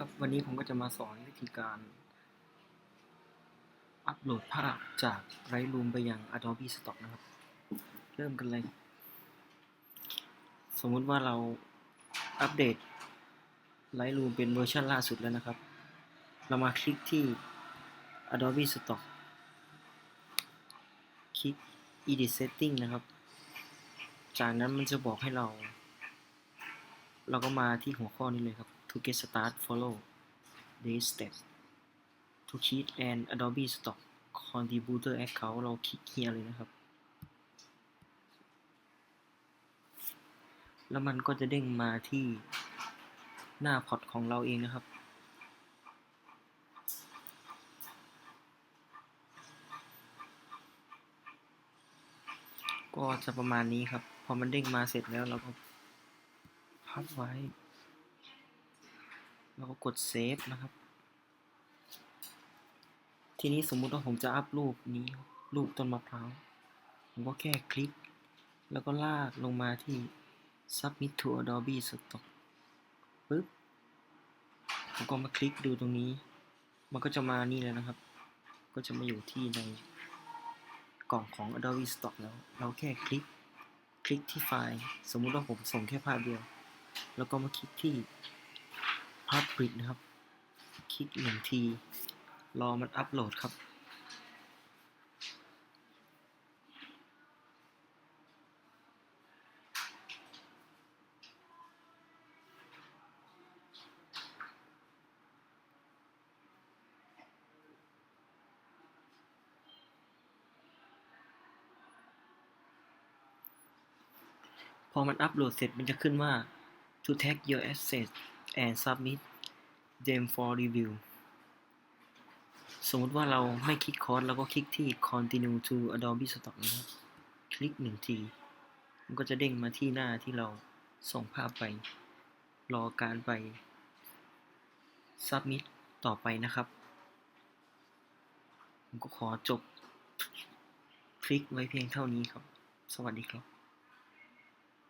ครับวันนี้ผมก็จะมาสอนวิธีการอัปโหลดภาพจาก Lightroom ไปยัง Adobe Stock นะครับ เริ่มกันเลย สมมุติว่าเราอัปเดต Lightroom เป็นเวอร์ชันล่าสุดแล้วนะครับ เรามาคลิกที่ Adobe Stock คลิก Edit Setting นะครับ จากนั้นมันจะบอกให้เรา เราก็มาที่หัวข้อนี้เลยครับ to get start follow this step to create an Adobe Stock contributor account เราคลิกเฮียเลยนะครับ แล้วมันก็จะเด้งมาที่หน้าพอร์ตของเราเองนะครับก็จะประมาณนี้ครับ พอมันเด้งมาเสร็จแล้วเราก็พับไว้ แล้วก็กดเซฟนะครับ ทีนี้สมมุติว่าผมจะอัพรูปนี้รูปต้นมะพร้าวผมก็แค่คลิก แล้วก็ลากลงมาที่ submit to Adobe Stock ปึ๊บผมก็มาคลิกดูตรงนี้ มันก็จะมานี่เลยนะครับ ก็จะมาอยู่ที่ในกล่องของ Adobe Stock แล้ว เราแค่คลิก คลิกที่ไฟล์ สมมุติว่าผมส่งแค่ภาพเดียว แล้วก็มาคลิกที่ Public นะครับ คลิกหนึ่งที รอมันอัปโหลดครับ พอมันอัปโหลดเสร็จมันจะขึ้นว่า to tag your assets and submit them for review สมมติว่าเราไม่คลิกคอร์สเราก็คลิกที่ continue to Adobe Stock นะครับ คลิกหนึ่งที มันก็จะเด้งมาที่หน้าที่เราส่งภาพไป รอการไป submit ต่อไปนะครับ ผมก็ขอจบคลิกไว้เพียงเท่านี้ครับ สวัสดีครับ